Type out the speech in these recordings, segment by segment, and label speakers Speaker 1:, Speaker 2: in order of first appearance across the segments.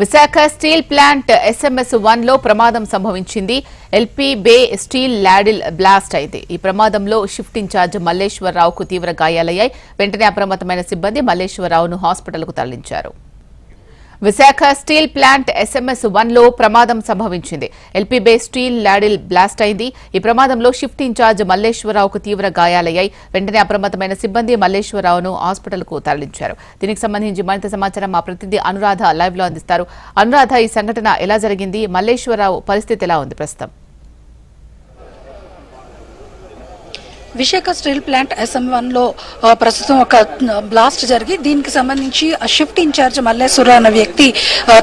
Speaker 1: Visakha steel plant SMS వన్లో ప్రమాదం సంభవించింది. LP bay steel ladle blast అయింది. ఈ ప్రమాదంలో షిఫ్ట్ ఇన్ఛార్జ్ మల్లేశ్వరరావుకు తీవ్ర గాయాలయ్యాయి. వెంటనే అప్రమత్తమైన సిబ్బంది మల్లేశ్వరరావును హాస్పిటల్కు తరలించారు. విశాఖ స్టీల్ ప్లాంట్ ఎస్ఎంఎస్ వన్లో ప్రమాదం సంభవించింది. LP bay steel ladle blast అయింది. ఈ ప్రమాదంలో షిఫ్ట్ ఇన్ఛార్జ్ మల్లేశ్వరరావుకు తీవ్ర గాయాలయ్యాయి. వెంటనే అప్రమత్తమైన సిబ్బంది మల్లేశ్వరరావును హాస్పిటల్కు తరలించారు. దీనికి సంబంధించి మరింత సమాచారం మా ప్రతినిధి అనురాధ లైవ్లో అందిస్తారు. అనురాధ ఈ సంఘటన ఎలా జరిగింది? మల్లేశ్వరరావు పరిస్థితి ఎలా ఉంది ప్రస్తుతం?
Speaker 2: విశాఖ స్టీల్ ప్లాంట్ ఎస్ఎం వన్లో ప్రస్తుతం ఒక బ్లాస్ట్ జరిగి దీనికి సంబంధించి ఆ షిఫ్ట్ ఇన్ఛార్జ్ మల్లేశ్వర అనే వ్యక్తి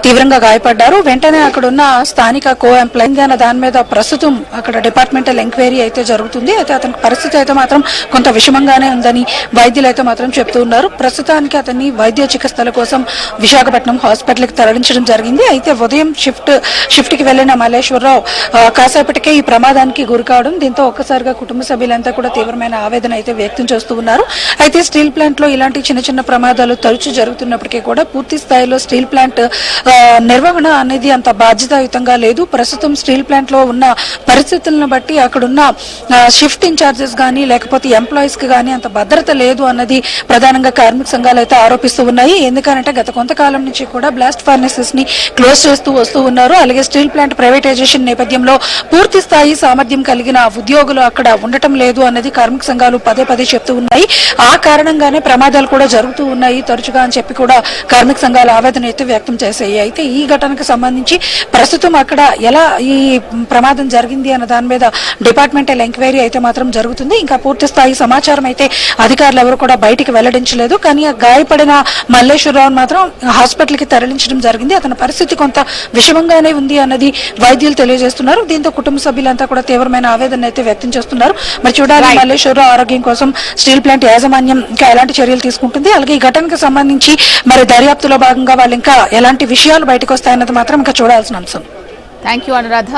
Speaker 2: తీవ్రంగా గాయపడ్డారు. వెంటనే అక్కడ ఉన్న స్థానిక కో ఎంప్లాయింగ్ దాని మీద ప్రస్తుతం అక్కడ డిపార్ట్మెంటల్ ఎంక్వైరీ అయితే జరుగుతుంది. అయితే అతని పరిస్థితి అయితే మాత్రం కొంత విషమంగానే ఉందని వైద్యులు అయితే మాత్రం చెప్తూ ఉన్నారు. ప్రస్తుతానికి అతన్ని వైద్య చికిత్సల కోసం విశాఖపట్నం హాస్పిటల్కి తరలించడం జరిగింది. అయితే ఉదయం షిఫ్ట్ షిఫ్ట్కి వెళ్ళిన వెళ్ళిన మల్లేశ్వరరావు కాసేపటికే ఈ ప్రమాదానికి గురికావడం దీంతో ఒక్కసారిగా కుటుంబ సభ్యులంతా కూడా తీవ్రమైన ఆవేదన అయితే వ్యక్తం చేస్తూ ఉన్నారు. అయితే స్టీల్ ప్లాంట్లో ఇలాంటి చిన్న చిన్న ప్రమాదాలు తరచూ జరుగుతున్నప్పటికీ కూడా పూర్తి స్థాయిలో స్టీల్ ప్లాంట్ నిర్వహణ అనేది అంత బాధ్యతాయుతంగా లేదు. ప్రస్తుతం స్టీల్ ప్లాంట్లో ఉన్న పరిస్థితులను బట్టి అక్కడున్న షిఫ్ట్ ఇన్ఛార్జెస్ కానీ లేకపోతే ఎంప్లాయీస్కి కానీ అంత భద్రత లేదు అన్నది ప్రధానంగా కార్మిక సంఘాలు అయితే ఆరోపిస్తూ ఉన్నాయి. ఎందుకంటే గత కొంతకాలం నుంచి కూడా బ్లాస్ట్ ఫర్నెసెస్ని క్లోజ్ చేస్తూ వస్తూ ఉన్నారు. అలాగే స్టీల్ ప్లాంట్ ప్రైవేటైజేషన్ నేపథ్యంలో పూర్తి స్థాయి సామర్థ్యం కలిగిన ఉద్యోగులు అక్కడ ఉండటం లేదు అన్నది కార్మిక సంఘాలు పదే పదే చెప్తూ ఉన్నాయి. ఆ కారణంగానే ప్రమాదాలు కూడా జరుగుతూ ఉన్నాయి. తరచుగా అని చెప్పి కూడా కార్మిక సంఘాలు ఆవేదన అయితే వ్యక్తం చేశాయి. అయితే ఈ ఘటనకు సంబంధించి ప్రస్తుతం అక్కడ ఎలా ఈ ప్రమాదం జరిగింది అన్న దాని మీద డిపార్ట్మెంటల్ ఎంక్వైరీ అయితే మాత్రం జరుగుతుంది. ఇంకా పూర్తి స్థాయి సమాచారం అయితే అధికారులు ఎవరు కూడా బయటికి వెల్లడించలేదు. కానీ గాయపడిన మల్లేశ్వరరావు మాత్రం హాస్పిటల్కి తరలించడం జరిగింది. అతని పరిస్థితి కొంత విషమంగానే ఉంది అన్నది వైద్యులు తెలియజేస్తున్నారు. దీంతో కుటుంబ సభ్యులంతా కూడా తీవ్రమైన ఆవేదన అయితే వ్యక్తం చేస్తున్నారు. మరి చూడాలి మల్లేశ్వరరావు ఆరోగ్యం కోసం స్టీల్ ప్లాంట్ యాజమాన్యం ఇంకా ఎలాంటి చర్యలు తీసుకుంటుంది? అలాగే ఈ ఘటనకు సంబంధించి మరి దర్యాప్తులో భాగంగా వాళ్ళు ఇంకా ఎలాంటి విషయాలు బయటకు వస్తాయన్నది మాత్రం ఇంకా చూడాల్సిన అంశం.
Speaker 1: Thank you Anuradha